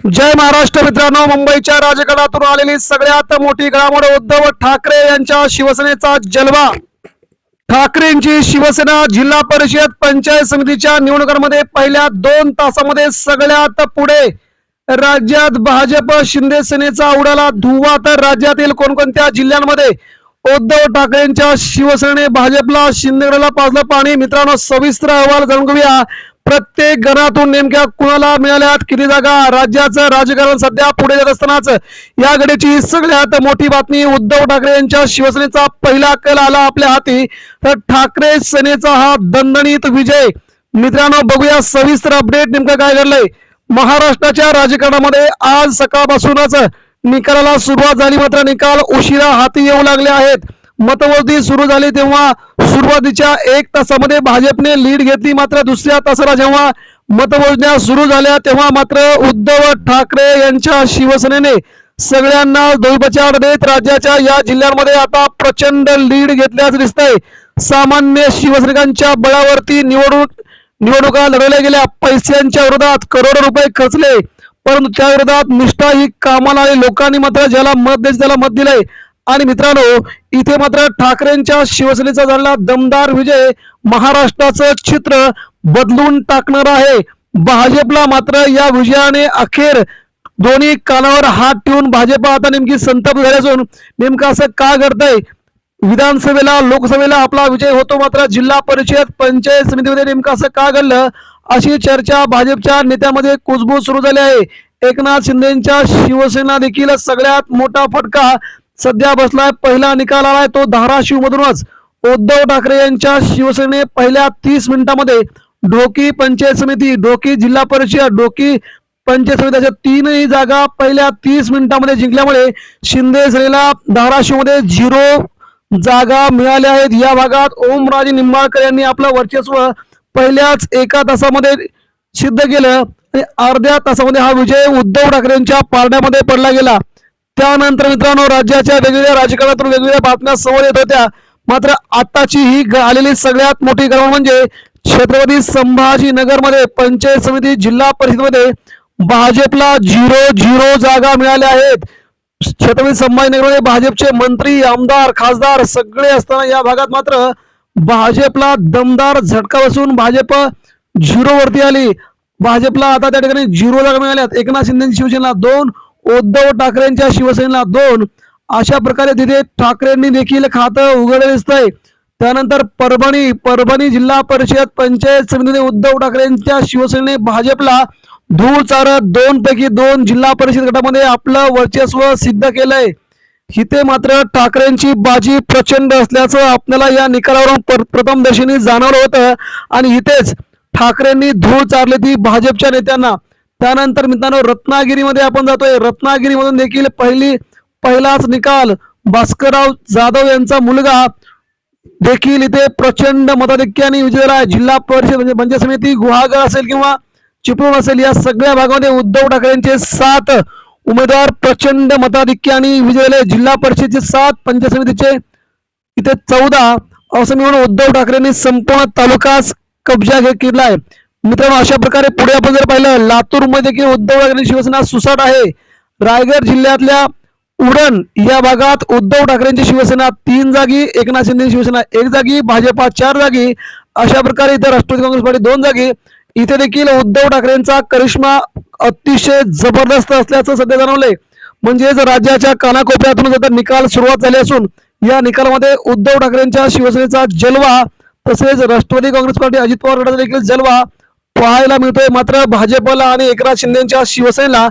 जय महाराष्ट्र मित्रांनो मुंबईच्या राजकारणातून आलेली सगळ्यात मोठी घडामोड उद्धव ठाकरे यांच्या शिवसेनेचा जलवा. ठाकरेंची शिवसेना जिल्हा परिषद पंचायत समितीच्या निवडणुकांमध्ये पहिल्या दोन तासामध्ये सगळ्यात पुढे. राज्यात भाजप शिंदे सेनेचा उडाला धुवा तर राज्यातील कोणकोणत्या जिल्ह्यांमध्ये उद्धव ठाकरेंच्या शिवसेनेने भाजपला शिंदेगडला पाजलं पाणी? मित्रांनो सविस्तर अहवाल जाणून घेऊया. प्रत्येक गणातून नेमक्या कुणाला मिळाल्यात? किती जागा? राज्याचं राजकारण सध्या पुढे जात असतानाच या घडीची सगळ्यात मोठी बातमी उद्धव ठाकरे यांच्या शिवसेनेचा पहिला कल आला आपल्या हाती. तर ठाकरे सेनेचा हा दणदणीत विजय. मित्रांनो बघूया सविस्तर अपडेट नेमकं काय घडलंय. महाराष्ट्राच्या राजकारणामध्ये आज सकाळपासूनच निकालाला सुरुवात झाली. मात्र निकाल उशिरा हाती येऊ लागले आहेत. मतमोजणी सुरू झाली तेव्हा सुरुवातीच्या एक तासामध्ये भाजपने लीड घेतली मात्र दुसऱ्या तासाला जेव्हा मतमोजण्या सुरू झाल्या तेव्हा मात्र उद्धव ठाकरे यांच्या शिवसेनेने सगळ्यांना दोईबचार देत राज्याच्या या जिल्ह्यांमध्ये आता प्रचंड लीड घेतल्याचं दिसतंय. सामान्य शिवसैनिकांच्या बळावरती निवडणूक निवडणुका लढवल्या गेल्या. पैशांच्या विरोधात करोडो रुपये खर्चले परंतु त्या विरोधात निष्ठा ही कामाला आली. लोकांनी मात्र ज्याला मत द्यायचं त्याला मत दिलंय. आणि मित्रांनो इथे मात्र ठाकरेंच्या शिवसेनेचा झालेला दमदार विजय महाराष्ट्राचं चित्र बदलून टाकणार आहे. भाजपला मात्र या विजयाने अखेर दोन्ही कानावर हात ठेवून भाजप आता नेमकी संतप्त झाली असून नेमकं असं का घडतंय? विधानसभेला लोकसभेला आपला विजय होतो मात्र जिल्हा परिषद पंचायत समितीमध्ये नेमकं असं का घडलं? अशी चर्चा भाजपच्या नेत्यामध्ये कुजबूज सुरू झाली आहे. एकनाथ शिंदेच्या शिवसेना देखील सगळ्यात मोठा फटका सध्या बसलाय पहिला निकाल आलाय तो धाराशिव मधूनच उद्धव ठाकरे यांच्या शिवसेने पहिल्या तीस मिनिटांमध्ये ढोकी पंचायत समिती ढोकी जिल्हा परिषद ढोकी पंचायत समितीच्या तीनही जागा पहिल्या तीस मिनिटांमध्ये जिंकल्यामुळे शिंदे सेनेला धाराशिवमध्ये झिरो जागा मिळाल्या आहेत. या भागात ओमराजे निंबाळकर यांनी आपलं वर्चस्व पहिल्याच एका तासामध्ये सिद्ध केलं आणि अर्ध्या तासामध्ये हा विजय उद्धव ठाकरेंच्या पारड्यामध्ये पडला गेला. त्यानंतर मित्रांनो राज्याच्या वेगवेगळ्या राजकारणातून वेगवेगळ्या बातम्या समोर येत होत्या. मात्र आताची ही आलेली सगळ्यात मोठी घटना म्हणजे छत्रपती संभाजीनगरमध्ये पंचायत समिती जिल्हा परिषदमध्ये भाजपला झिरो झिरो जागा मिळाल्या आहेत. छत्रपती संभाजीनगरमध्ये भाजपचे मंत्री आमदार खासदार सगळे असताना या भागात मात्र भाजपला दमदार झटका बसून भाजप झिरो वरती आली. भाजपला आता त्या ठिकाणी झिरो जागा मिळाल्यात. एकनाथ शिंदे शिवसेनेला दोन उद्धव ठाकरेंच्या शिवसेनेला दोन. अशा प्रकारे तिथे ठाकरेंनी देखील खातं उघडलं दिसतंय. त्यानंतर परभणी परभणी जिल्हा परिषद पंचायत समितीने उद्धव ठाकरेंच्या शिवसेनेने भाजपला धूळ चारत दोन पैकी दोन जिल्हा परिषद गटामध्ये आपलं वर्चस्व सिद्ध केलंय. इथे मात्र ठाकरेंची बाजी प्रचंड असल्याचं आपल्याला या निकालावरून पर- प्रथमदर्शनी जाणवलं होतं. आणि इथेच ठाकरेंनी धूळ चारली ती भाजपच्या नेत्यांना. त्यानंतर मित्रांनो रत्नागिरीमध्ये आपण जातोय. रत्नागिरीमधून देखील पहिली पहिलाच निकाल. भास्करराव जाधव यांचा मुलगा देखील इथे प्रचंड मताधिक्याने विजयला आहे जिल्हा परिषद म्हणजे समिती गुहागर असेल किंवा चिपळूण असेल या सगळ्या भागामध्ये उद्धव ठाकरेंचे सात उमेदवार प्रचंड मताधिक्याने विजयले जिल्हा परिषदेचे सात पंचायत समितीचे इथे चौदा. असं मिळून उद्धव ठाकरेंनी संपूर्ण तालुकाच कब्जा घे आहे मित्रांनो अशा प्रकारे पुढे आपण जर पाहिलं लातूरमध्ये देखील उद्धव ठाकरे शिवसेना सुसाट आहे. रायगड जिल्ह्यातल्या उडण या भागात उद्धव ठाकरेंची शिवसेना तीन जागी एकनाथ शिंदे शिवसेना एक जागी भाजपा चार जागी अशा प्रकारे इथे राष्ट्रवादी काँग्रेस पार्टी दोन जागी. इथे देखील उद्धव ठाकरेंचा करिश्मा अतिशय जबरदस्त असल्याचं सध्या जाणवलंय. म्हणजेच राज्याच्या कानाकोपऱ्यातून आता निकाल सुरुवात झाली असून या निकालामध्ये उद्धव ठाकरेंच्या शिवसेनेचा जलवा तसेच राष्ट्रवादी काँग्रेस पार्टी अजित पवार गटाचा देखील जलवा पाहायला मिळतोय. मात्र भाजपला आणि एकनाथ शिंदेच्या शिवसेनेला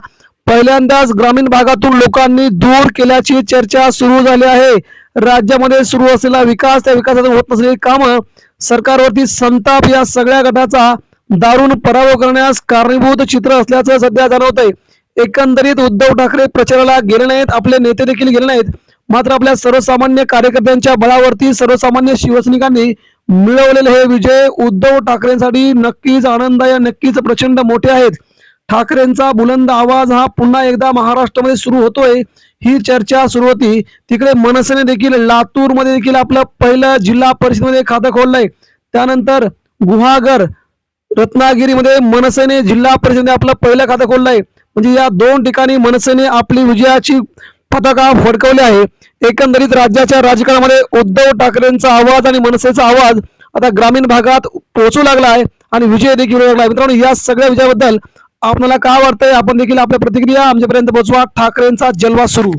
पहिल्यांदाच ग्रामीण भागातून लोकांनी दूर केल्याची चर्चा सुरू झाली आहे. राज्यामध्ये सुरू असलेला विकास त्या विकासातून होत नसलेली कामं सरकारवरती संताप या सगळ्या गटाचा दारुण पराभव करण्यास कारणीभूत चित्र असल्याचं सध्या जाणवतंय. एकंदरीत उद्धव ठाकरे प्रचाराला गेले नाहीत आपले नेते देखील गेले नाहीत. मात्र आपल्या सर्वसामान्य कार्यकर्त्यांच्या बळावरती सर्वसामान्य शिवसैनिकांनी मिळवलेले हे विजय उद्धव ठाकरेंसाठी नक्कीच आनंद या नक्कीच प्रचंड मोठे आहेत. ठाकरेंचा बुलंद आवाज हा पुन्हा एकदा महाराष्ट्रामध्ये सुरू होतोय. ही चर्चा सुरू होती. तिकडे मनसेने देखील लातूरमध्ये देखील आपलं पहिलं जिल्हा परिषदमध्ये खातं खोललंय. त्यानंतर गुहागर रत्नागिरीमध्ये मनसेने जिल्हा परिषदेमध्ये आपलं पहिलं खातं खोललंय. म्हणजे या दोन ठिकाणी मनसेने आपली विजयाची पताका फडकवली आहे. एकंदरीत राज्याच्या राजकारणामध्ये उद्धव ठाकरेंचा आवाज आणि मनसेचा आवाज आता ग्रामीण भागात पोहोचू लागला आहे आणि विजय देखील होऊ लागला आहे. मित्रांनो या सगळ्या विजयाबद्दल आपल्याला काय वाटतंय? आपण देखील आपल्या प्रतिक्रिया आमच्यापर्यंत पोहोचवा. ठाकरेंचा जलवा सुरू.